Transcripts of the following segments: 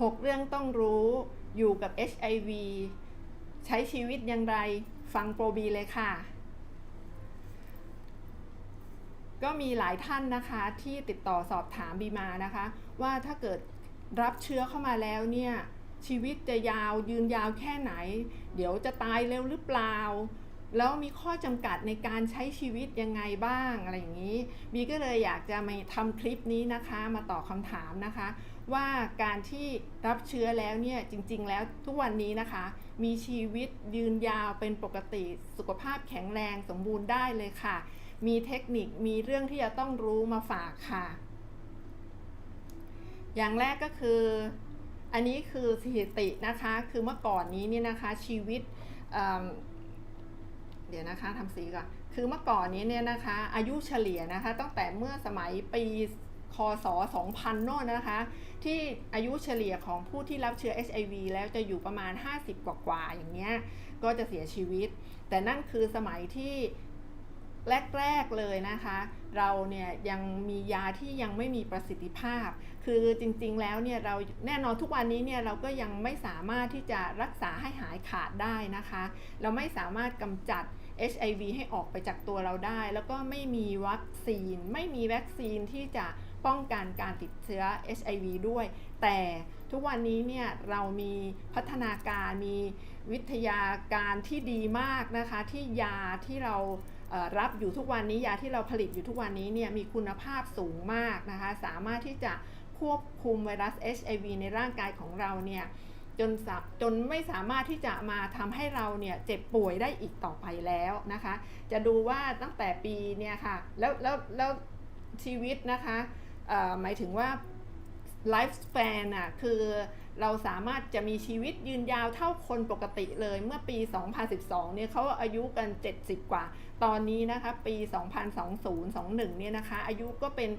6 เรื่องต้องรู้อยู่กับ HIV ใช้ชีวิตอย่างไรฟังโปรบีเลยค่ะ ก็มีหลายท่านนะคะที่ติดต่อสอบถามบีมานะคะ ว่าถ้าเกิดรับเชื้อเข้ามาแล้วเนี่ย ชีวิตจะยาวยืนยาวแค่ไหน เดี๋ยวจะตายเร็วหรือเปล่า แล้วมีข้อจำกัดในการใช้ชีวิตยังไงบ้างอะไรอย่างนี้บีก็เลยอยากจะมาทำคลิปนี้นะคะ มาตอบคำถามนะคะ ว่าการที่รับเชื้อแล้วเนี่ยจริง ๆ แล้วทุกวันนี้นะคะ มีชีวิตยืนยาวเป็นปกติสุขภาพแข็งแรงสมบูรณ์ได้เลยค่ะ มีเทคนิคมีเรื่องที่จะต้องรู้มาฝากค่ะ อย่างแรกก็คือ อันนี้คือสถิตินะคะคือเมื่อก่อนนี้เนี่ยนะคะชีวิตเเดี๋ยวนะคะทำสีก่อนคือเมื่อก่อนนี้เนี่ยนะคะ อายุเฉลี่ยนะคะ ตั้งแต่เมื่อสมัยปี คศ 2000โน่นนะคะ ที่อายุเฉลี่ยของผู้ที่รับเชื้อ HIV แล้วจะอยู่ประมาณ 50 กว่าๆอย่างเงี้ยก็จะเสียชีวิต แต่นั่นคือสมัยที่แรก ๆ เลยนะคะ เราเนี่ยยังมียาที่ยังไม่มีประสิทธิภาพ คือจริงๆแล้วเนี่ยเราแน่นอนทุกวันนี้เนี่ยเราก็ยังไม่สามารถที่จะรักษาให้หายขาดได้นะคะ เราไม่สามารถกำจัด HIV ให้ออกไปจากตัวเราได้ แล้วก็ไม่มีวัคซีน ไม่มีวัคซีนที่จะ ป้องกันการติดเชื้อ HIV ด้วย แต่ทุกวันนี้เนี่ยเรามีพัฒนาการมีวิทยาการที่ดีมากนะคะที่ยาที่เรารับอยู่ทุกวันนี้ยาที่เราผลิตอยู่ทุกวันนี้เนี่ยมีคุณภาพสูงมากนะคะสามารถที่จะควบคุมไวรัส HIV ในร่างกายของเราเนี่ยจนจนไม่สามารถที่จะมาทำให้เราเนี่ยเจ็บป่วยได้อีกต่อไปแล้วนะคะ จะดูว่าตั้งแต่ปีเนี่ยค่ะแล้วแล้วแล้วชีวิตนะคะ หมายถึงว่าไลฟ์ส p ป n อะคือเราสามารถจะมีชีวิตยืนยาวเท่าคนปกติเลยเมื่อปี 2012 เนี่ยเขาอายุกัน 70 กว่า ตอนนี้นะคะปี 2020 21 เนี่ยนะคะ อายุก็เป็น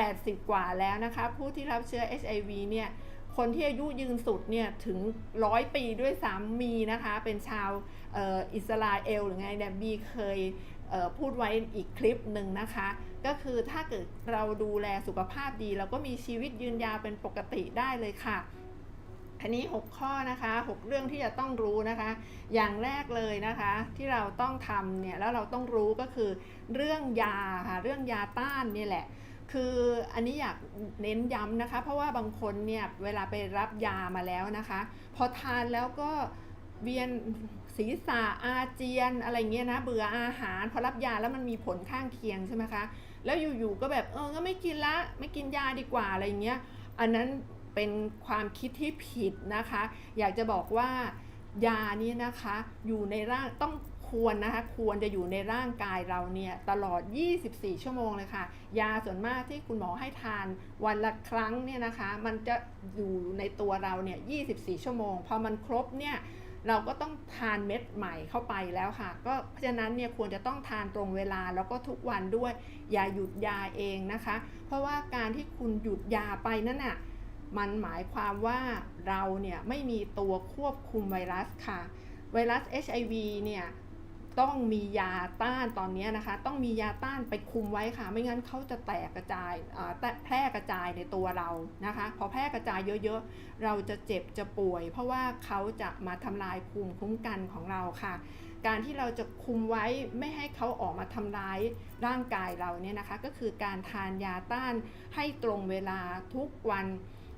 80 กว่าแล้วนะคะ ผู้ที่รับเชื้อ HIV เนี่ยคนที่อายุยืนสุดเนี่ยถึงร้อยปีด้วยซ้ำมีนะคะ เป็นชาวอ,อ,อิสราเอลหรือไงเนี่ยบีเคย พูดไว้อีกคลิปหนึ่งนะคะ ก็คือถ้าเกิดเราดูแลสุขภาพดี เราก็มีชีวิตยืนยาวเป็นปกติได้เลยค่ะอันนี้ 6 ข้อนะคะ 6 เรื่องที่จะต้องรู้นะคะ อย่างแรกเลยนะคะ ที่เราต้องทำเนี่ยแล้วเราต้องรู้ก็คือเรื่องยาค่ะเรื่องยาต้านนี่แหละ คืออันนี้อยากเน้นย้ำนะคะ เพราะว่าบางคนเนี่ยเวลาไปรับยามาแล้วนะคะ พอทานแล้วก็เวียน ศีรษะอาเจียนอะไรเงี้ยนะ เบื่ออาหารพอรับยาแล้วมันมีผลข้างเคียงใช่ไหมคะ แล้วอยู่ๆก็แบบเออก็ไม่กินละไม่กินยาดีกว่าอะไรเงี้ยอันนั้นเป็นความคิดที่ผิดนะคะ อยากจะบอกว่ายานี้นะคะอยู่ในร่างต้องควรนะคะควรจะอยู่ในร่างกายเราเนี่ยตลอด 24 ชั่วโมงเลยค่ะ ยาส่วนมากที่คุณหมอให้ทานวันละครั้งเนี่ยนะคะ มันจะอยู่ในตัวเราเนี่ย 24 ชั่วโมง พอมันครบเนี่ย เราก็ต้องทานเม็ดใหม่เข้าไปแล้วค่ะ ก็เพราะฉะนั้นเนี่ยควรจะต้องทานตรงเวลาแล้วก็ทุกวันด้วย อย่าหยุดยาเองนะคะ เพราะว่าการที่คุณหยุดยาไปนั่นน่ะมันหมายความว่าเราเนี่ยไม่มีตัวควบคุมไวรัสค่ะ ไวรัส HIV เนี่ย ต้องมียาต้านตอนนี้นะคะ ต้องมียาต้านไปคุมไว้ค่ะ ไม่งั้นเขาจะแตกกระจายแตแพร่กระจายในตัวเรานะคะ พอแพร่กระจายเยอะๆ เราจะเจ็บจะป่วย เพราะว่าเขาจะมาทำลายภูมิคุ้มกันของเราค่ะ การที่เราจะคุมไว้ไม่ให้เขาออกมาทำร้ายร่างกายเราเนี่ยนะคะ ก็คือการทานยาต้านให้ตรงเวลาทุกวัน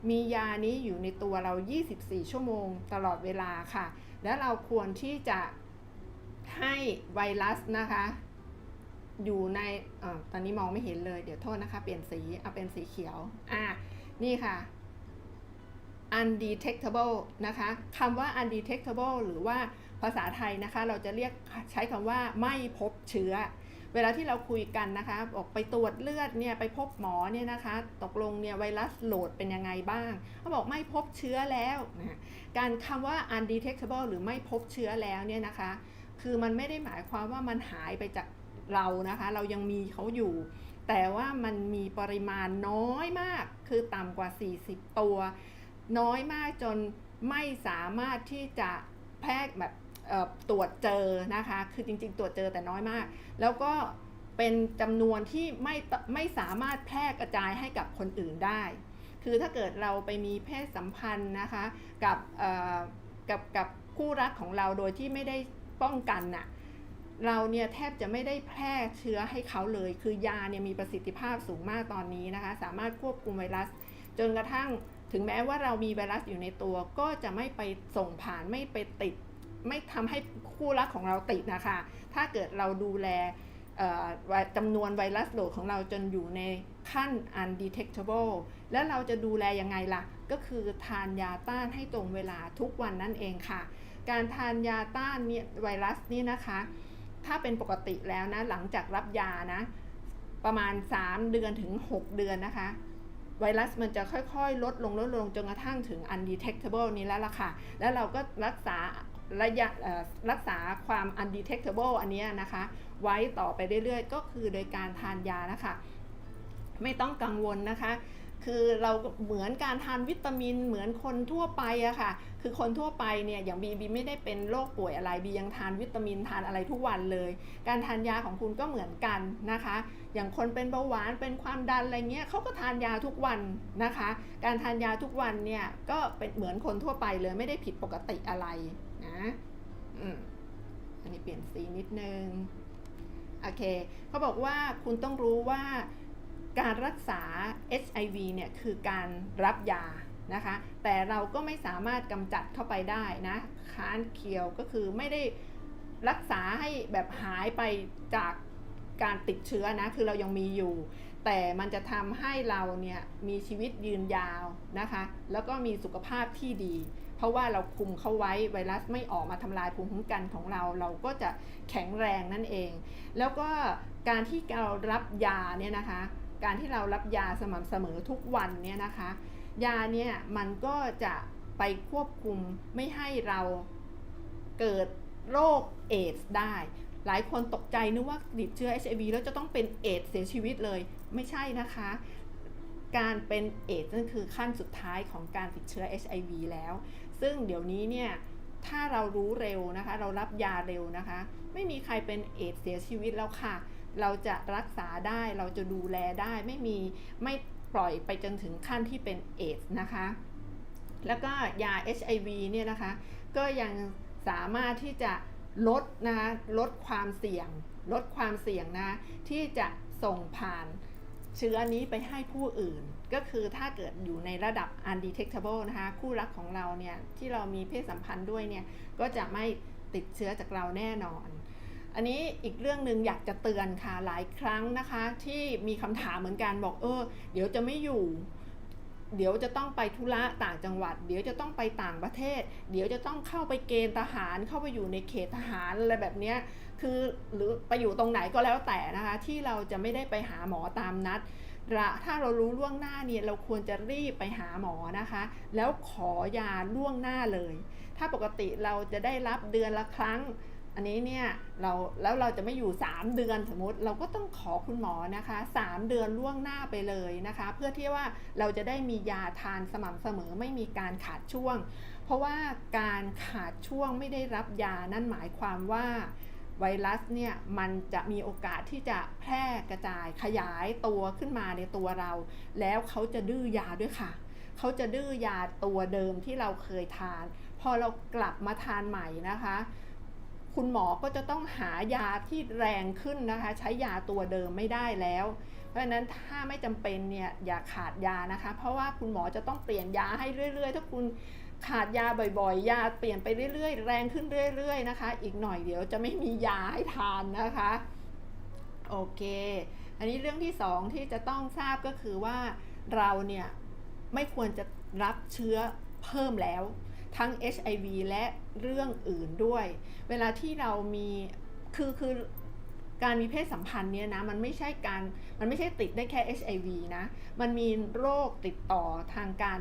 มียานี้อยู่ในตัวเรา 24 ชั่วโมงตลอดเวลาค่ะ และเราควรที่จะ ให้ไวรัสนะคะ อยู่ในอตอนนี้มองไม่เห็นเลย เดี๋ยวโทษนะคะ เปลี่ยนสีเอาเป็นสีเขียว อะ นี่ค่ะ undetectable นะคะคำว่า undetectable หรือว่าภาษาไทยนะคะ เราจะเรียกใช้คำว่าไม่พบเชื้อ เวลาที่เราคุยกันนะคะบอกไปตรวจเลือดเนี่ย ไปพบหมอเนี่ยนะคะ ตกลงเนี่ยไวรัสโหลดเป็นยังไงบ้าง เขาบอกไม่พบเชื้อแล้วนะ การคำว่า undetectable หรือไม่พบเชื้อแล้วเนี่ยนะคะ คือมันไม่ได้หมายความว่ามันหายไปจากเรานะคะ เรายังมีเขาอยู่ แต่ว่ามันมีปริมาณน้อยมาก คือต่ำกว่า 40 ตัว น้อยมากจนไม่สามารถที่จะแพร่แบบตรวจเจอนะคะ คือจริง ๆ ตรวจเจอแต่น้อยมาก แล้วก็เป็นจำนวนที่ไม่ไม่สามารถแพร่กระจายให้กับคนอื่นได้ คือถ้าเกิดเราไปมีเพศสัมพันธ์นะคะกับกับกับคู่รักของเราโดยที่ไม่ได้ ป้องกันน่ะเราเนี่ยแทบจะไม่ได้แพร่เชื้อให้เขาเลย คือยาเนี่ยมีประสิทธิภาพสูงมากตอนนี้นะคะ สามารถควบคุมไวรัส จนกระทั่งถึงแม้ว่าเรามีไวรัสอยู่ในตัว ก็จะไม่ไปส่งผ่านไม่ไปติด ไม่ทำให้คู่รักของเราติดนะคะ ถ้าเกิดเราดูแลจำนวนไวรัสโหลดของเราจนอยู่ในขั้น undetectable แล้วเราจะดูแลยังไงล่ะ ก็คือทานยาต้านให้ตรงเวลาทุกวันนั่นเองค่ะ การทานยาต้านไวรัสนี่นะคะ ถ้าเป็นปกติแล้วนะ หลังจากรับยานะ ประมาณ 3 เดือนถึง 6 เดือนนะคะ ไวรัสมันจะค่อยๆ ลดลงลดลงจนกระทั่งถึง undetectable นี้แล้วล่ะค่ะ แล้วเราก็รักษาระยะรักษาความ undetectable อันนี้นะคะ ไว้ต่อไปเรื่อยๆ ก็คือโดยการทานยานะคะ ไม่ต้องกังวลนะคะ คือเราเหมือนการทานวิตามินเหมือนคนทั่วไปอะค่ะ คือคนทั่วไปเนี่ยอย่างบีบีไม่ได้เป็นโรคป่วยอะไรบียังทานวิตามินทานอะไรทุกวันเลย การทานยาของคุณก็เหมือนกันนะคะ อย่างคนเป็นเบาหวานเป็นความดันอะไรเงี้ยเขาก็ทานยาทุกวันนะคะ การทานยาทุกวันเนี่ยก็เป็นเหมือนคนทั่วไปเลยไม่ได้ผิดปกติอะไรนะอืมอันนี้เปลี่ยนสีนิดนึงโอเคเขาบอกว่าคุณต้องรู้ว่า การรักษา HIV เนี่ยคือการรับยานะคะ แต่เราก็ไม่สามารถกำจัดเข้าไปได้นะค้านเคียวก็คือไม่ได้รักษาให้แบบหายไปจากการติดเชื้อนะ คือเรายังมีอยู่ แต่มันจะทำให้เราเนี่ยมีชีวิตยืนยาวนะคะ แล้วก็มีสุขภาพที่ดี เพราะว่าเราคุมเข้าไว้ไวรัสไม่ออกมาทำลายภูมิคุ้มกันของเรา เราก็จะแข็งแรงนั่นเอง แล้วก็การที่เรารับยาเนี่ยนะคะ การที่เรารับยาสม่ำเสมอทุกวันเนี่ยนะคะ ยาเนี่ยมันก็จะไปควบคุมไม่ให้เราเกิดโรคเอดส์ได้ หลายคนตกใจนึกว่าติดเชื้อ HIV แล้วจะต้องเป็นเอดส์เสียชีวิตเลย ไม่ใช่นะคะ การเป็นเอดส์นั่นคือขั้นสุดท้ายของการติดเชื้อ HIV แล้ว ซึ่งเดี๋ยวนี้เนี่ยถ้าเรารู้เร็วนะคะ เรารับยาเร็วนะคะ ไม่มีใครเป็นเอดส์เสียชีวิตแล้วค่ะ เราจะรักษาได้เราจะดูแลได้ไม่มีไม่ปล่อยไปจนถึงขั้นที่เป็นเอดส์นะคะ แล้วก็ยา HIV เนี่ยนะคะ ก็ยังสามารถที่จะลดนะคะลดความเสี่ยง ลดความเสี่ยงนะ ที่จะส่งผ่านเชื้อนี้ไปให้ผู้อื่น ก็คือถ้าเกิดอยู่ในระดับ undetectable นะคะ คู่รักของเราเนี่ย ที่เรามีเพศสัมพันธ์ด้วยเนี่ย ก็จะไม่ติดเชื้อจากเราแน่นอน อันนี้อีกเรื่องหนึ่งอยากจะเตือนค่ะหลายครั้งนะคะ ที่มีคำถามเหมือนกันบอกเออ เดี๋ยวจะไม่อยู่ เดี๋ยวจะต้องไปธุระต่างจังหวัด เดี๋ยวจะต้องไปต่างประเทศ เดี๋ยวจะต้องเข้าไปเกณฑ์ทหารเข้าไปอยู่ในเขตทหารอะไรแบบเนี้ยคือหรือไปอยู่ตรงไหนก็แล้วแต่นะคะ ที่เราจะไม่ได้ไปหาหมอตามนัดถ้าเรารู้ล่วงหน้าเนี่ยเราควรจะรีบไปหาหมอนะคะ แล้วขอยาล่วงหน้าเลย ถ้าปกติเราจะได้รับเดือนละครั้ง อันนี้เนี่ยเราแล้วเราจะไม่อยู่ 3 เดือนสมมติเราก็ต้องขอคุณหมอนะคะ 3 เดือนล่วงหน้าไปเลยนะคะ เพื่อที่ว่าเราจะได้มียาทานสม่ำเสมอไม่มีการขาดช่วง เพราะว่าการขาดช่วงไม่ได้รับยานั่นหมายความว่าไวรัสเนี่ยมันจะมีโอกาสที่จะแพร่กระจายขยายตัวขึ้นมาในตัวเรา แล้วเขาจะดื้อยาด้วยค่ะ เขาจะดื้อยาตัวเดิมที่เราเคยทาน พอเรากลับมาทานใหม่นะคะ คุณหมอก็จะต้องหายาที่แรงขึ้นนะคะ ใช้ยาตัวเดิมไม่ได้แล้ว เพราะฉะนั้นถ้าไม่จำเป็นเนี่ยอย่าขาดยานะคะ เพราะว่าคุณหมอจะต้องเปลี่ยนยาให้เรื่อย ๆ ถ้าคุณขาดยาบ่อยๆ ยาเปลี่ยนไปเรื่อยๆ แรงขึ้นเรื่อย ๆ นะคะ อีกหน่อยเดี๋ยวจะไม่มียาให้ทานนะคะ โอเค อันนี้เรื่องที่สองที่จะต้องทราบก็คือว่าเราเนี่ยไม่ควรจะรับเชื้อเพิ่มแล้ว ทั้ง HIV และเรื่องอื่นด้วย เวลาที่เรามีคือคือการมีเพศสัมพันธ์เนี่ยนะมันไม่ใช่การมันไม่ใช่ติดได้แค่ HIV นะ มันมีโรคติดต่อทางการ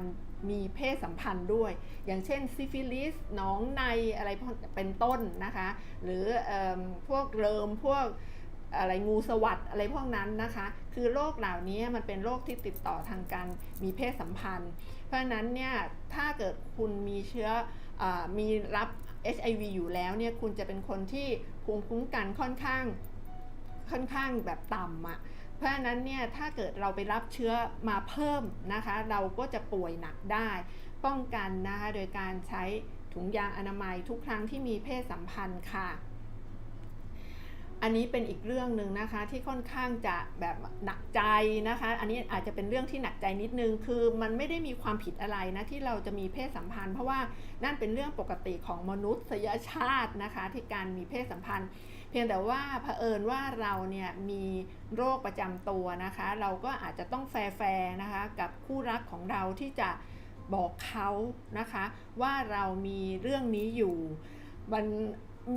มีเพศสัมพันธ์ด้วย อย่างเช่นซิฟิลิสหนองในอะไรเป็นต้นนะคะ หรืออพวกเริมพวกอะไรงูสวัสดอะไรพวกนั้นนะคะ คือโรคเหล่านี้มันเป็นโรคที่ติดต่อทางการมีเพศสัมพันธ์ เพราะนั้นเนี่ยถ้าเกิดคุณมีเชื้ออมีรับ HIV อยู่แล้วเนี่ยคุณจะเป็นคนที่ภูมิคุ้มกันค่อนข้างค่อนข้างแบบต่ำอะ่ะเพราะฉะนั้นเนี่ยถ้าเกิดเราไปรับเชื้อมาเพิ่มนะคะ เราก็จะป่วยหนักได้ ป้องกันนะคะโดยการใช้ถุงยางอนามัยทุกครั้งที่มีเพศสัมพันธ์ค่ะ อันนี้เป็นอีกเรื่องหนึ่งนะคะที่ค่อนข้างจะแบบหนักใจนะคะ อันนี้อาจจะเป็นเรื่องที่หนักใจนิดนึง คือมันไม่ได้มีความผิดอะไรนะที่เราจะมีเพศสัมพันธ์ เพราะว่านั่นเป็นเรื่องปกติของมนุษยชาตินะคะที่การมีเพศสัมพันธ์ เพียงแต่ว่าเผอิญว่าเราเนี่ยมีโรคประจำตัวนะคะ เราก็อาจจะต้องแฟร์นะคะกับคู่รักของเราที่จะบอกเขานะคะ ว่าเรามีเรื่องนี้อยู่ มัน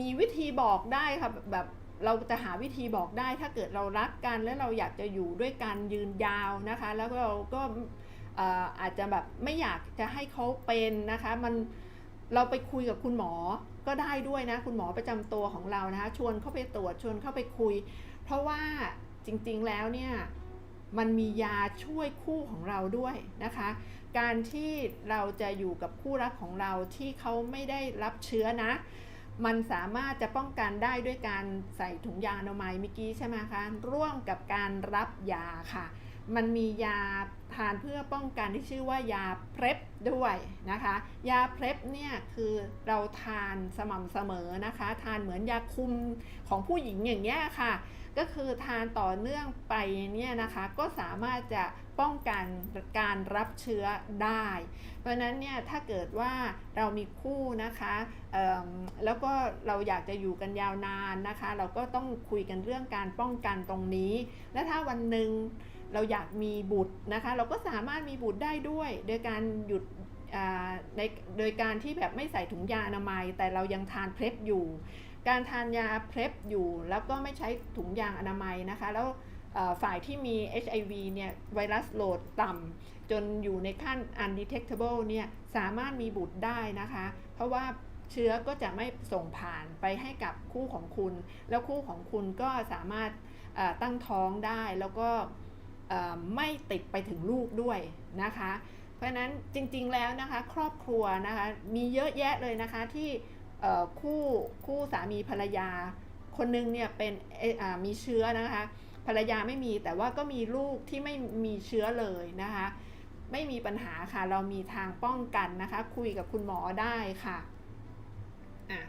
มีวิธีบอกได้ค่ะแบบ เราจะหาวิธีบอกได้ถ้าเกิดเรารักกัน และเราอยากจะอยู่ด้วยกันยืนยาวนะคะ แล้วเราก็อาจจะแบบไม่อยากจะให้เขาเป็นนะคะมันเราไปคุยกับคุณหมอก็ได้ด้วยนะ คุณหมอประจำตัวของเรานะคะ ชวนเข้าไปตรวจชวนเข้าไปคุย เพราะว่าจริงๆแล้วเนี่ยมันมียาช่วยคู่ของเราด้วยนะคะ การที่เราจะอยู่กับคู่รักของเราที่เขาไม่ได้รับเชื้อนะ มันสามารถจะป้องกันได้ด้วยการใส่ถุงยางอนามัยเมื่อกี้ใช่ไหมคะร่วมกับการรับยาค่ะ มันมียาทานเพื่อป้องกันที่ชื่อว่ายาเพล็บด้วยนะคะ ยาเพล็บเนี่ยคือเราทานสม่ำเสมอนะคะ ทานเหมือนยาคุมของผู้หญิงอย่างเงี้ยค่ะ ก็คือทานต่อเนื่องไปเนี่ยนะคะ ก็สามารถจะ ป้องกันการรับเชื้อได้ เพราะนั้นเนี่ยถ้าเกิดว่าเรามีคู่นะคะแล้วก็เราอยากจะอยู่กันยาวนานนะคะ เราก็ต้องคุยกันเรื่องการป้องกันตรงนี้ และถ้าวันหนึ่งเราอยากมีบุตรนะคะ เราก็สามารถมีบุตรได้ด้วย โดยการหยุดอ่าในโดยการที่แบบไม่ใส่ถุงยาอนามัย แต่เรายังทานเพล็บอยู่ การทานยาเพล็บอยู่ แล้วก็ไม่ใช้ถุงยางอนามัยนะคะ แล้ว ฝ่ายที่มี HIV เนี่ยไวรัสโหลดต่ำจนอยู่ในขั้น undetectable เนี่ยสามารถมีบุตรได้นะคะ เพราะว่าเชื้อก็จะไม่ส่งผ่านไปให้กับคู่ของคุณ แล้วคู่ของคุณก็สามารถตั้งท้องได้แล้วก็ไม่ติดไปถึงลูกด้วยนะคะ เพราะฉะนั้นจริงๆแล้วนะคะครอบครัวนะคะมีเยอะแยะเลยนะคะที่คู่คู่สามีภรรยา คนหนึงเนี่ยเป็นมีเชื้อนะคะ ภรรยาไม่มีแต่ว่าก็มีลูกที่ไม่มีเชื้อเลยนะคะ ไม่มีปัญหาค่ะ เรามีทางป้องกันนะคะ คุยกับคุณหมอได้ค่ะอะ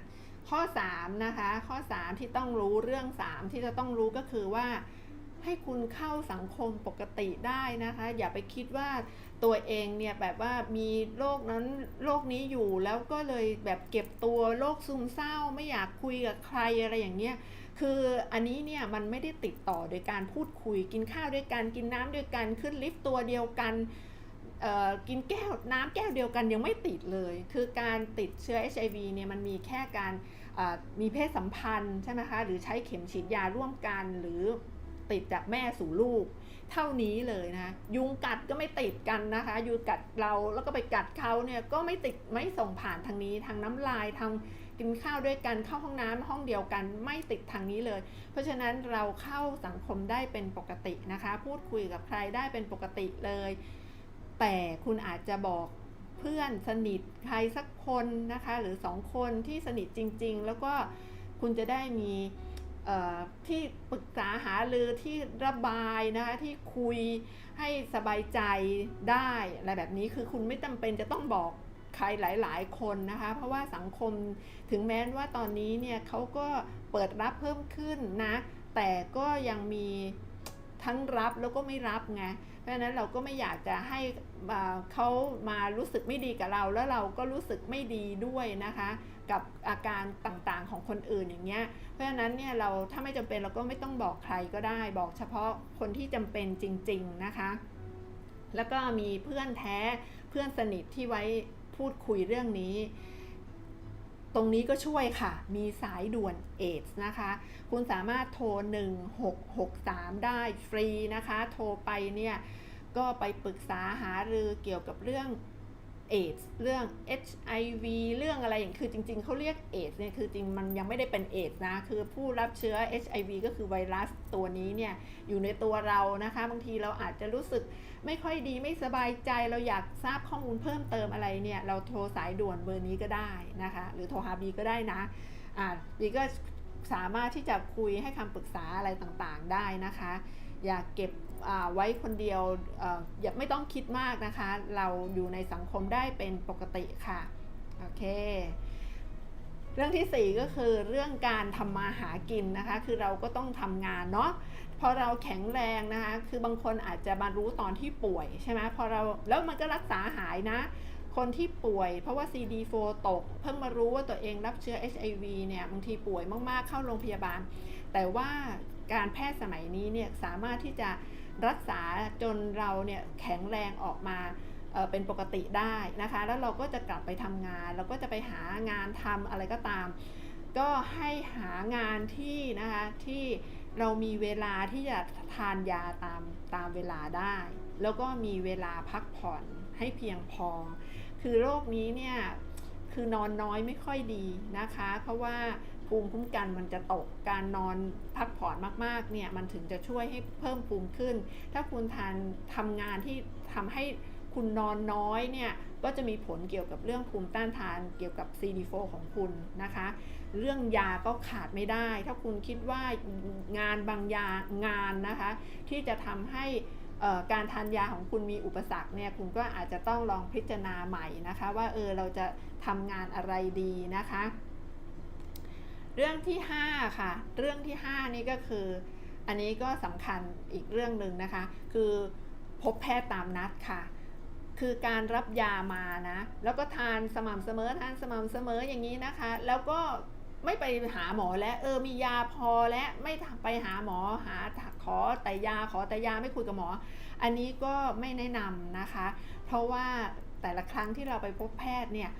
ข้อ3นะคะ ข้อ 3 ที่ต้องรู้เรื่อง 3 ที่จะต้องรู้ก็คือว่าให้คุณเข้าสังคมปกติได้นะคะ อย่าไปคิดว่าตัวเองเนี่ยแบบว่ามีโรคนั้นโรคนี้อยู่แล้วก็เลยแบบเก็บตัวโรคซึมเศร้าไม่อยากคุยกับใครอะไรอย่างเงี้ย คืออันนี้เนี่ยมันไม่ได้ติดต่อโดยการพูดคุยกินข้าวด้วยกันกินน้ำด้วยกันขึ้นลิฟต์ตัวเดียวกันกินแก้วน้ำแก้วเดียวกันยังไม่ติดเลย คือการติดเชื้อ HIV เนี่ยมันมีแค่การมีเพศสัมพันธ์ใช่ไหมคะหรือใช้เข็มฉีดยาร่วมกันหรือติดจากแม่สู่ลูก เท่านี้เลยนะคะยุงกัดก็ไม่ติดกันนะคะยุงกัดเราแล้วก็ไปกัดเขาเนี่ยก็ไม่ติดไม่ส่งผ่านทางนี้ทางน้ำลายทาง กินข้าวด้วยกันเข้าห้องน้ำห้องเดียวกันไม่ติดทางนี้เลย เพราะฉะนั้นเราเข้าสังคมได้เป็นปกตินะคะ พูดคุยกับใครได้เป็นปกติเลย แต่คุณอาจจะบอกเพื่อนสนิทใครสักคนนะคะ หรือสองคนที่สนิทจริง ๆ แล้วก็คุณจะได้มีที่ปรึกษาหารือที่ระบายนะคะที่คุยให้สบายใจได้อะไรแบบนี้คือคุณไม่จำเป็นจะต้องบอก ใครหลาย ๆ คนนะคะ เพราะว่าสังคมถึงแม้ว่าตอนนี้เนี่ยเขาก็เปิดรับเพิ่มขึ้นนะ แต่ก็ยังมีทั้งรับแล้วก็ไม่รับไง เพราะฉะนั้นเราก็ไม่อยากจะให้เขามารู้สึกไม่ดีกับเรา แล้วเราก็รู้สึกไม่ดีด้วยนะคะ กับอาการต่างๆของคนอื่นอย่างเงี้ย เพราะฉะนั้นเนี่ยเราถ้าไม่จำเป็นเราก็ไม่ต้องบอกใครก็ได้ บอกเฉพาะคนที่จำเป็นจริง ๆนะคะ แล้วก็มีเพื่อนแท้เพื่อนสนิทที่ไว้ พูดคุยเรื่องนี้ ตรงนี้ก็ช่วยค่ะ มีสายด่วนเอดส์นะคะ คุณสามารถโทร 1663 ได้ฟรีนะคะ โทรไปเนี่ยก็ไปปรึกษาหารือเกี่ยวกับเรื่อง เอดส์เรื่อง HIV เรื่องอะไรอย่างคือจริงๆเขาเรียกเอดส์เนี่ยคือจริงมันยังไม่ได้เป็นเอดส์นะ คือผู้รับเชื้อ HIV ก็คือไวรัสตัวนี้เนี่ยอยู่ในตัวเรานะคะ บางทีเราอาจจะรู้สึกไม่ค่อยดีไม่สบายใจเราอยากทราบข้อมูลเพิ่มเติมอะไรเนี่ย เราโทรสายด่วนเบอร์นี้ก็ได้นะคะ หรือโทรหาบีก็ได้นะอ่าบีก็สามารถที่จะคุยให้คำปรึกษาอะไรต่างๆได้นะคะ อย่าเก็บ ไว้คนเดียวเอ่ออย่าไม่ต้องคิดมากนะคะ เราอยู่ในสังคมได้เป็นปกติค่ะ โอเค เรื่องที่ 4 ก็คือเรื่องการทำมาหากินนะคะ คือเราก็ต้องทำงานเนาะพอเราแข็งแรงนะคะ คือบางคนอาจจะมารู้ตอนที่ป่วยใช่ไหมพอเราแล้วมันก็รักษาหายนะคนที่ป่วยเพราะว่า CD4 ตก เพิ่งมารู้ว่าตัวเองรับเชื้อ HIV เนี่ยบางทีป่วยมากๆเข้าโรงพยาบาล แต่ว่าการแพทย์สมัยนี้เนี่ยสามารถที่จะ รักษาจนเราเนี่ยแข็งแรงออกมาเป็นปกติได้นะคะ แล้วเราก็จะกลับไปทำงาน เราก็จะไปหางานทำอะไรก็ตาม ก็ให้หางานที่นะคะที่เรามีเวลาที่จะทานยาตามตามเวลาได้ แล้วก็มีเวลาพักผ่อนให้เพียงพอ คือโรคนี้เนี่ยคือนอนน้อยไม่ค่อยดีนะคะ เพราะว่า ภูมิคุ้มกันมันจะตกการนอนพักผ่อนมากๆเนี่ยมันถึงจะช่วยให้เพิ่มภูมิขึ้น ถ้าคุณทานทำงานที่ทำให้คุณนอนน้อยเนี่ยก็จะมีผลเกี่ยวกับเรื่องภูมิต้านทานเกี่ยวกับ CD4 ของคุณนะคะ เรื่องยาก็ขาดไม่ได้ ถ้าคุณคิดว่างานบางยางานนะคะที่จะทำให้การทานยาของคุณมีอุปสรรคเนี่ยคุณก็อาจจะต้องลองพิจารณาใหม่นะคะ ว่าเออเราจะทำงานอะไรดีนะคะ เรื่องที่ 5 ค่ะ เรื่องที่ 5 นี่ก็คือ อันนี้ก็สำคัญอีกเรื่องหนึ่งนะคะ คือพบแพทย์ตามนัดค่ะ คือการรับยามานะ แล้วก็ทานสม่ำเสมอทานสม่ำเสมออย่างนี้นะคะ แล้วก็ไม่ไปหาหมอแล้วเออมียาพอและไม่ไปหาหมอหาขอแต่ยาขอแต่ยาไม่คุยกับหมอ อันนี้ก็ไม่แนะนำนะคะ เพราะว่าแต่ละครั้งที่เราไปพบแพทย์เนี่ย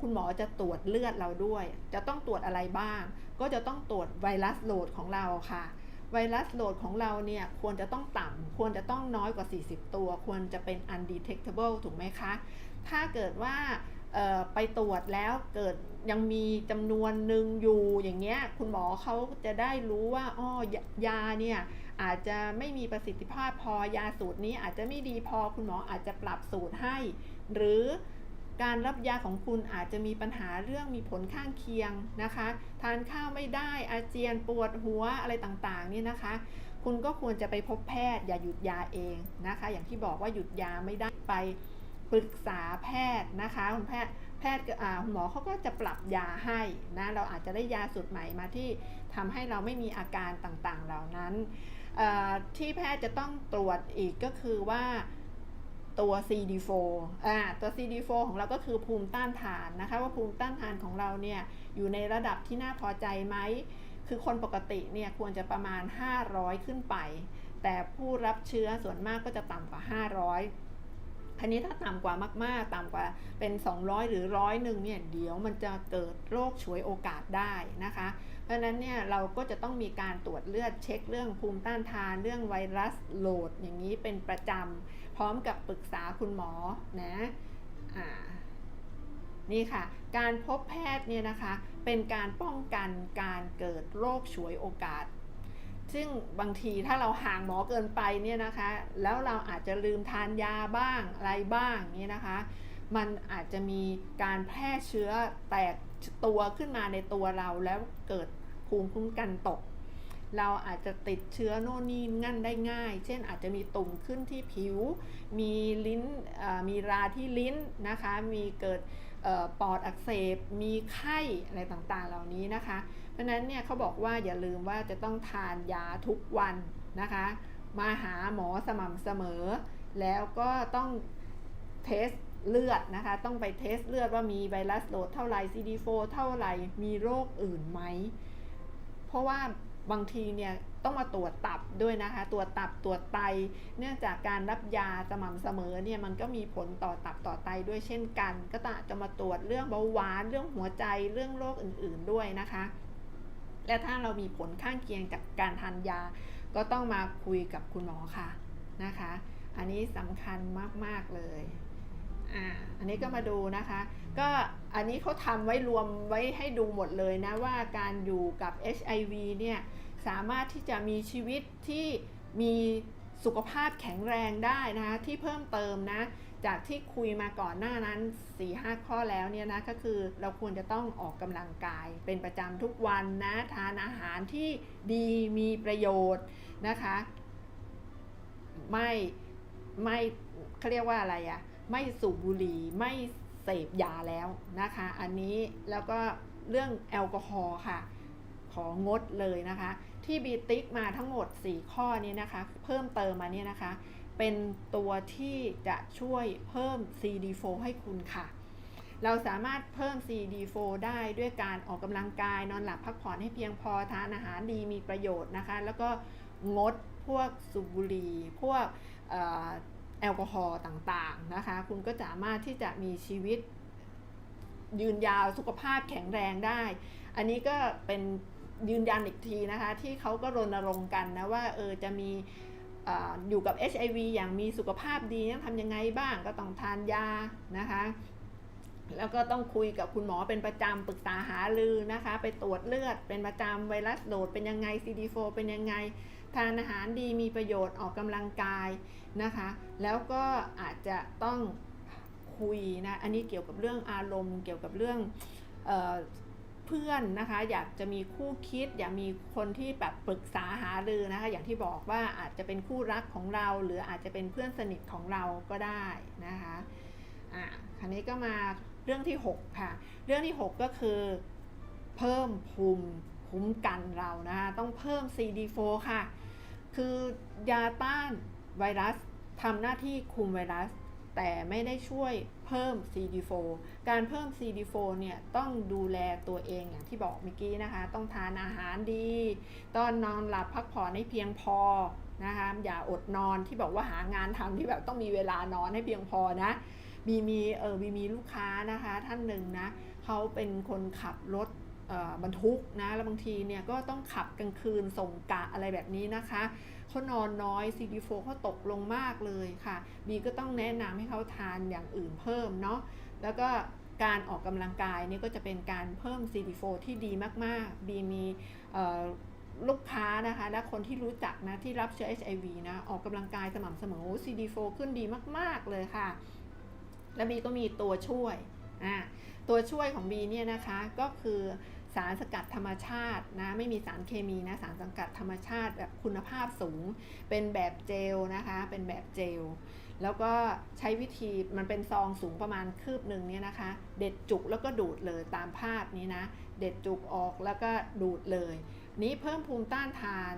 คุณหมอจะตรวจเลือดเราด้วย จะต้องตรวจอะไรบ้าง ก็จะต้องตรวจไวรัสโหลดของเราค่ะ ไวรัสโหลดของเราเนี่ยควรจะต้องต่ำควรจะต้องน้อยกว่า 40 ตัว ควรจะเป็น undetectable ถูกไหมคะ ถ้าเกิดว่าไปตรวจแล้วเกิดยังมีจำนวนหนึ่งอยู่อย่างเงี้ยคุณหมอเขาจะได้รู้ว่าอ้อยยาเนี่ยอาจจะไม่มีประสิทธิภาพพอยาสูตรนี้อาจจะไม่ดีพอคุณหมออาจจะปรับสูตรให้ หรือ การรับยาของคุณอาจจะมีปัญหาเรื่องมีผลข้างเคียงนะคะ ทานข้าวไม่ได้อาเจียนปวดหัวอะไรต่างๆเนี่ยนะคะ คุณก็ควรจะไปพบแพทย์อย่าหยุดยาเองนะคะ อย่างที่บอกว่าหยุดยาไม่ได้ไปปรึกษาแพทย์นะคะคุณแพทย์แพทย์ก็อ่าคุณหมอเขาก็จะปรับยาให้นะเราอาจจะได้ยาสูตรใหม่มาที่ทำให้เราไม่มีอาการต่างๆเหล่านั้นที่แพทย์จะต้องตรวจอีกก็คือว่า ตัว CD4 อ่า ตัว CD4 ของเราก็คือภูมิต้านทานนะคะ ว่าภูมิต้านทานของเราเนี่ยอยู่ในระดับที่น่าพอใจไหม คือคนปกติเนี่ยควรจะประมาณ 500 ขึ้นไป แต่ผู้รับเชื้อส่วนมากก็จะต่ำกว่า 500 ทีนี้ถ้าต่ำกว่ามากๆ ต่ำกว่าเป็น 200 หรือร้อยหนึ่งเนี่ยเดี๋ยวมันจะเกิดโรคฉวยโอกาสได้นะคะ เพราะฉะนั้นเนี่ยเราก็จะต้องมีการตรวจเลือดเช็คเรื่องภูมิต้านทานเรื่องไวรัสโหลดอย่างนี้เป็นประจำพร้อมกับปรึกษาคุณหมอนะอ่านี่ค่ะ การพบแพทย์เนี่ยนะคะ เป็นการป้องกันการเกิดโรคฉวยโอกาส ซึ่งบางทีถ้าเราห่างหมอเกินไปเนี่ยนะคะ แล้วเราอาจจะลืมทานยาบ้างอะไรบ้างนี่นะคะ มันอาจจะมีการแพร่เชื้อแตกตัวขึ้นมาในตัวเราแล้วเกิดภูมิคุ้มกันตก เราอาจจะติดเชื้อโน่นนี่งั้นได้ง่าย เช่นอาจจะมีตุ่มขึ้นที่ผิว มีลิ้นมีราที่ลิ้นนะคะ มีเกิดอปอดอักเสบ มีไข้อะไรต่างๆ เหล่านี้นะคะ เพราะนั้นเนี่ยเขาบอกว่าอย่าลืมว่าจะต้องทานยาทุกวันนะคะ มาหาหมอสม่ำเสมอ แล้วก็ต้องเทสเลือดนะคะ ต้องไปเทสเลือดว่ามีไวรัสโหลดเท่าไหร่ CD4 เท่าไหร่ มีโรคอื่นไหม เพราะว่าบางทีเนี่ยต้องมาตรวจตับด้วยนะคะ ตรวจตับตรวจไต เนื่องจากการรับยาสม่ำเสมอเนี่ยมันก็มีผลต่อตับต่อไตด้วยเช่นกัน ก็จะมาตรวจเรื่องเบาหวานเรื่องหัวใจเรื่องโรคอื่น ๆด้วยนะคะ และถ้าเรามีผลข้างเคียงจากการทานยา ก็ต้องมาคุยกับคุณหมอค่ะนะคะ อันนี้สำคัญมาก ๆ เลยอ่าอันนี้ก็มาดูนะคะ ก็อันนี้เขาทำไว้รวมไว้ให้ดูหมดเลยนะว่าการอยู่กับ HIV เนี่ยสามารถที่จะมีชีวิตที่มี สุขภาพแข็งแรงได้นะคะที่เพิ่มเติมนะจากที่คุยมาก่อนหน้านั้น 4-5 ข้อแล้วเนี่ยนะก็คือเราควรจะต้องออกกำลังกาย เป็นประจำทุกวันนะทานอาหารที่ดีมีประโยชน์นะคะ ไม่ไม่เขาเรียกว่าอะไรอะไม่สูบบุหรี่ไม่เสพยาแล้วนะคะ อันนี้แล้วก็เรื่องแอลกอฮอล์ค่ะ ของงดเลยนะคะ ที่บีติ๊กมาทั้งหมด 4 ข้อนี้นะคะ เพิ่มเติมมาเนี่ยนะคะ เป็นตัวที่จะช่วยเพิ่ม CD4 ให้คุณค่ะ เราสามารถเพิ่ม CD4 ได้ด้วยการออกกำลังกายนอนหลับพักผ่อนให้เพียงพอทานอาหารดีมีประโยชน์นะคะ แล้วก็งดพวกสูบบุหรี่พวกแอลกอฮอล์ต่างๆนะคะ คุณก็สามารถที่จะมีชีวิตยืนยาวสุขภาพแข็งแรงได้ อันนี้ก็เป็น ยืนยันอีกทีนะคะ ที่เขาก็รณรงค์กันนะว่าเออจะมีอยู่กับ HIV อย่างมีสุขภาพดีต้องทำยังไงบ้างก็ต้องทานยานะคะ แล้วก็ต้องคุยกับคุณหมอเป็นประจำปรึกษาหารือนะคะ ไปตรวจเลือดเป็นประจำไวรัสโหลดเป็นยังไง CD4 เป็นยังไง ทานอาหารดีมีประโยชน์ออกกำลังกายนะคะ แล้วก็อาจจะต้องคุยนะ อันนี้เกี่ยวกับเรื่องอารมณ์ เกี่ยวกับเรื่อง เพื่อนนะคะ อยากจะมีคู่คิด อยากมีคนที่แบบปรึกษาหารือนะคะ อย่างที่บอกว่าอาจจะเป็นคู่รักของเรา หรืออาจจะเป็นเพื่อนสนิทของเราก็ได้นะคะอะคราวนี้ก็มาเรื่องที่ 6 ค่ะ เรื่องที่ 6 ก็คือเพิ่มภูมิคุ้มกันเรานะคะต้องเพิ่ม CD4 ค่ะ คือยาต้านไวรัสทำหน้าที่คุมไวรัส แต่ไม่ได้ช่วยเพิ่ม CD4 การเพิ่ม CD4 เนี่ยต้องดูแลตัวเองอย่างที่บอกเมื่อกี้นะคะ ต้องทานอาหารดีต้องนอนหลับพักผ่อนให้เพียงพอนะคะอย่าอดนอนที่บอกว่าหางานทำที่แบบต้องมีเวลานอนให้เพียงพอนะมีมีเออมีมีลูกค้านะคะท่านหนึ่งนะเขาเป็นคนขับรถบรรทุกนะแล้วบางทีเนี่ยก็ต้องขับกลางคืนส่งกะอะไรแบบนี้นะคะ เขานอนน้อย CD4 เขาตกลงมากเลยค่ะ บีก็ต้องแนะนำให้เขาทานอย่างอื่นเพิ่มเนาะแล้วก็การออกกำลังกายนี่ก็จะเป็นการเพิ่ม CD4 ที่ดีมากๆ บีมีลูกค้านะคะ และคนที่รู้จักนะที่รับเชื้อ HIV นะออกกำลังกายสม่ำเสมอ CD4 ขึ้นดีมาก ๆ เลยค่ะ แล้วบีก็มีตัวช่วยอ่าตัวช่วยของบีเนี่ยนะคะก็คือ สารสกัดธรรมชาตินะไม่มีสารเคมีนะสารสกัดธรรมชาติแบบคุณภาพสูง เป็นแบบเจลนะคะเป็นแบบเจล แล้วก็ใช้วิธีมันเป็นซองสูงประมาณคืบหนึ่งเนี่ยนะคะ เด็ดจุกแล้วก็ดูดเลยตามภาพนี้นะ เด็ดจุกออกแล้วก็ดูดเลย นี้เพิ่มภูมิต้านทาน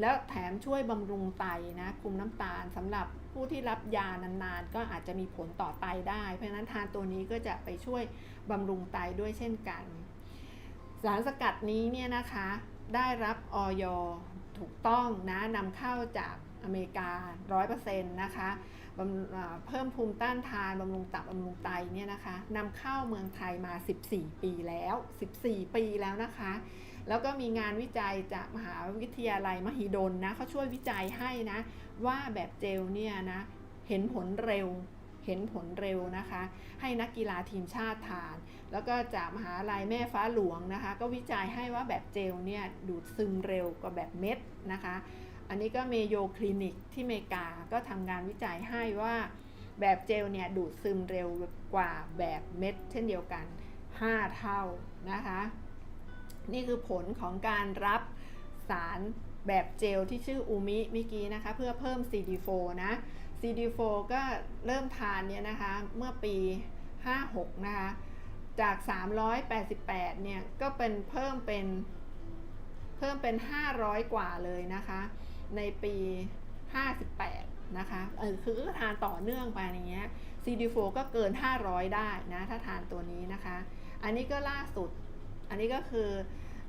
แล้วแถมช่วยบำรุงไตนะคุมน้ำตาลสำหรับผู้ที่รับยานานๆ ก็อาจจะมีผลต่อไตได้ เพราะฉะนั้นทานตัวนี้ก็จะไปช่วยบำรุงไตด้วยเช่นกัน สารสกัดนี้เนี่ยนะคะได้รับออยถูกต้องนะนำเข้าจากอเมริกา 100%นะคะเพิ่มภูมิต้านทานบำรุงตับบำรุงไตเนี่ยนะคะนำเข้าเมืองไทยมา 14 ปีแล้ว 14 ปีแล้วนะคะ แล้วก็มีงานวิจัยจากมหาวิทยาลัยมหิดลนะเขาช่วยวิจัยให้นะว่าแบบเจลเนี่ยนะเห็นผลเร็วเห็นผลเร็วนะคะ ให้นักกีฬาทีมชาติทาน แล้วก็จากมหาลัยแม่ฟ้าหลวงนะคะ ก็วิจัยให้ว่าแบบเจลเนี่ยดูดซึมเร็วกว่าแบบเม็ดนะคะ อันนี้ก็เมโยคลินิกที่อเมริกา ก็ทำงานวิจัยให้ว่าแบบเจลเนี่ยดูดซึมเร็วกว่าแบบเม็ด เช่นเดียวกัน 5 เท่านะคะ นี่คือผลของการรับสารแบบเจลที่ชื่ออูมิมื่อกี้นะคะ เพื่อเพิ่ม CD4 นะ CD4 ก็เริ่มทานเนี่ยนะคะ เมื่อปี 56 นะคะ จาก 388 เนี่ย ก็เป็นเพิ่มเป็น เพิ่มเป็น 500 กว่าเลยนะคะ ในปี 58 นะคะ เออ คือก็ทานต่อเนื่องไปอย่างเงี้ย CD4 ก็เกิน 500 ได้นะ ถ้าทานตัวนี้นะคะ อันนี้ก็ล่าสุด อันนี้ก็คือ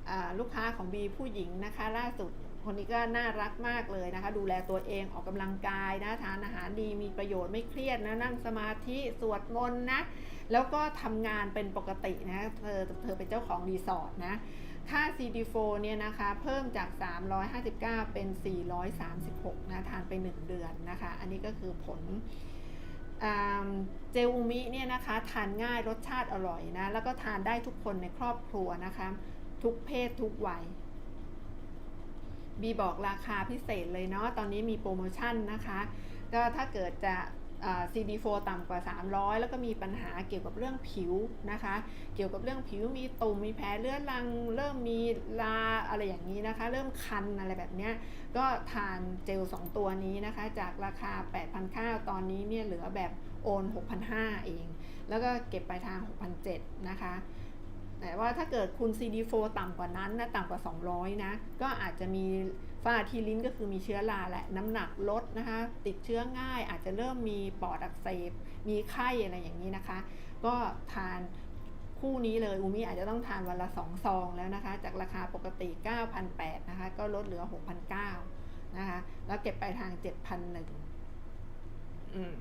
อลูกค้าของบีผู้หญิงนะคะ ล่าสุด คนนี้ก็น่ารักมากเลยนะคะ ดูแลตัวเองออกกำลังกายนะทานอาหารดีมีประโยชน์ไม่เครียดนะนั่งสมาธิสวดมนต์นะ แล้วก็ทำงานเป็นปกตินะเธอเธอเป็นเจ้าของรีสอร์ทนะค่า CD4 เนี่ยนะคะเพิ่มจาก 359 เป็น 436 นะทานไป 1 เดือนนะคะ อันนี้ก็คือผลเจลอูมิเนี่ยนะคะทานง่ายรสชาติอร่อยนะ แล้วก็ทานได้ทุกคนในครอบครัวนะคะ ทุกเพศทุกวัย บีบอกราคาพิเศษเลยเนาะตอนนี้มีโปรโมชั่นนะคะ ก็ถ้าเกิดจะ CD4 ต่ำกว่า 300 แล้วก็มีปัญหาเกี่ยวกับเรื่องผิวนะคะ เกี่ยวกับเรื่องผิวมีตุ่มมีแผลเลือดรัง เริ่มมีลาอะไรอย่างนี้นะคะ เริ่มคันอะไรแบบนี้ก็ทานเจล 2 ตัวนี้นะคะ จากราคา 8,900 ตอนนี้เนี่ยเหลือแบบโอน 6,500 เอง แล้วก็เก็บปลายทาง 6,700 นะคะ แต่ว่าถ้าเกิดคุณ CD4 ต่ำกว่านั้นนะต่ำกว่า 200 นะ ก็อาจจะมีฝ้าที่ลิ้นก็คือมีเชื้อราแหละ น้ำหนักลดนะคะ ติดเชื้อง่าย อาจจะเริ่มมีปอดอักเสบ มีไข้อะไรอย่างนี้นะคะ ก็ทานคู่นี้เลยอูมี่อาจจะต้องทานวันละ 2 ซองแล้วนะคะ จากราคาปกติ 9,800นะคะ ก็ลดเหลือ 6,900นะคะ แล้วเก็บไปลายทาง 7,100อืม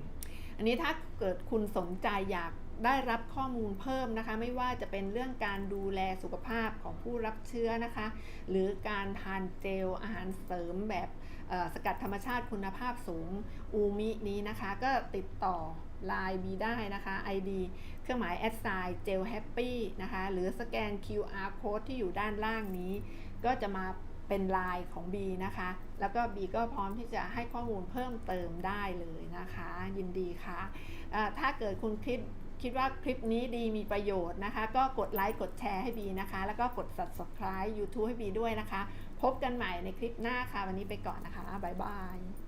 อันนี้ถ้าเกิดคุณสนใจอยาก ได้รับข้อมูลเพิ่มนะคะ ไม่ว่าจะเป็นเรื่องการดูแลสุขภาพของผู้รับเชื้อนะคะ หรือการทานเจลอาหารเสริมแบบสกัดธรรมชาติคุณภาพสูงอูมินี้นะคะ ก็ติดต่อ Line บีได้นะคะ ID เครื่องหมายแอดไซน์เจลแฮปปี้นะคะ หรือสแกน QR code ที่อยู่ด้านล่างนี้ ก็จะมาเป็นไลน์ของ B นะคะ แล้วก็ B ก็พร้อมที่จะให้ข้อมูลเพิ่มเติมได้เลยนะคะ ยินดีค่ะเอ่อถ้าเกิดคุณคลิป คิดว่าคลิปนี้ดีมีประโยชน์นะคะ ก็กดไลค์กดแชร์ให้บีนะคะ แล้วก็กด subscribe YouTube ให้บีด้วยนะคะ พบกันใหม่ในคลิปหน้าค่ะ วันนี้ไปก่อนนะคะ บ๊ายบาย